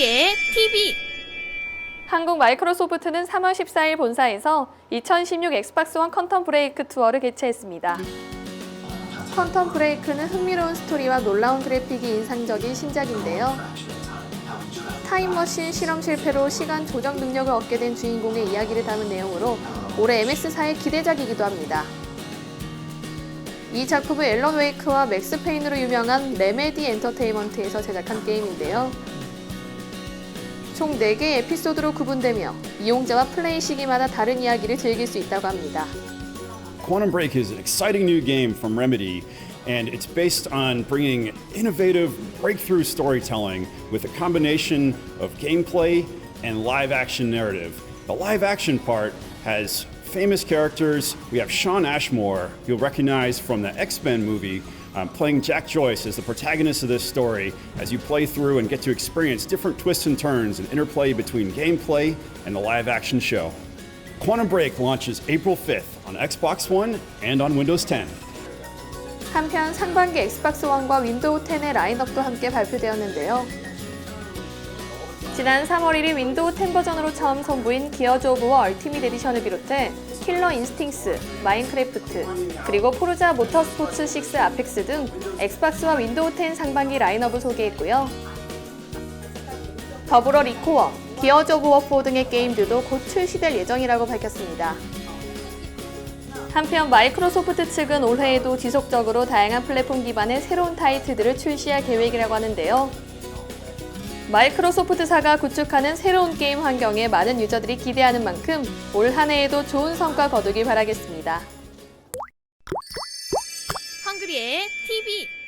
헝그리의 TV 한국 마이크로소프트는 3월 14일 본사에서 2016 엑스박스 원 컨텀 브레이크 투어를 개최했습니다. 컨텀 브레이크는 흥미로운 스토리와 놀라운 그래픽이 인상적인 신작인데요. 타임머신 실험 실패로 시간 조정 능력을 얻게 된 주인공의 이야기를 담은 내용으로 올해 MS사의 기대작이기도 합니다. 이 작품은 앨런 웨이크와 맥스 페인으로 유명한 레메디 엔터테인먼트에서 제작한 게임인데요. 총 4개의 에피소드로 구분되며 이용자와 플레이 시기마다 다른 이야기를 즐길 수 있다고 합니다. Quantum Break is an exciting new game from Remedy, and it's based on bringing innovative breakthrough storytelling with a combination of gameplay and live action narrative. The live action part has famous characters. We have Sean Ashmore, you'll recognize from the X Men movie, um, playing Jack Joyce as the protagonist of this story as you play through and get to experience different twists and turns and interplay between gameplay and the live action show. Quantum Break launches April 5th on Xbox One and on Windows 10. 한편 상반기 엑스박스 1과 윈도우 10의 라인업도 함께 발표되었는데요. 지난 3월 1일 윈도우 10 버전으로 처음 선보인 기어즈 오브 워 얼티밋 에디션을 비롯해 킬러 인스팅스, 마인크래프트, 그리고 포르자 모터스포츠 6 아펙스 등 엑스박스와 윈도우 10 상반기 라인업을 소개했고요. 더불어 리코어, 기어즈 오브 워4 등의 게임들도 곧 출시될 예정이라고 밝혔습니다. 한편 마이크로소프트 측은 올해에도 지속적으로 다양한 플랫폼 기반의 새로운 타이틀들을 출시할 계획이라고 하는데요. 마이크로소프트사가 구축하는 새로운 게임 환경에 많은 유저들이 기대하는 만큼 올 한 해에도 좋은 성과 거두길 바라겠습니다. 헝그리의 TV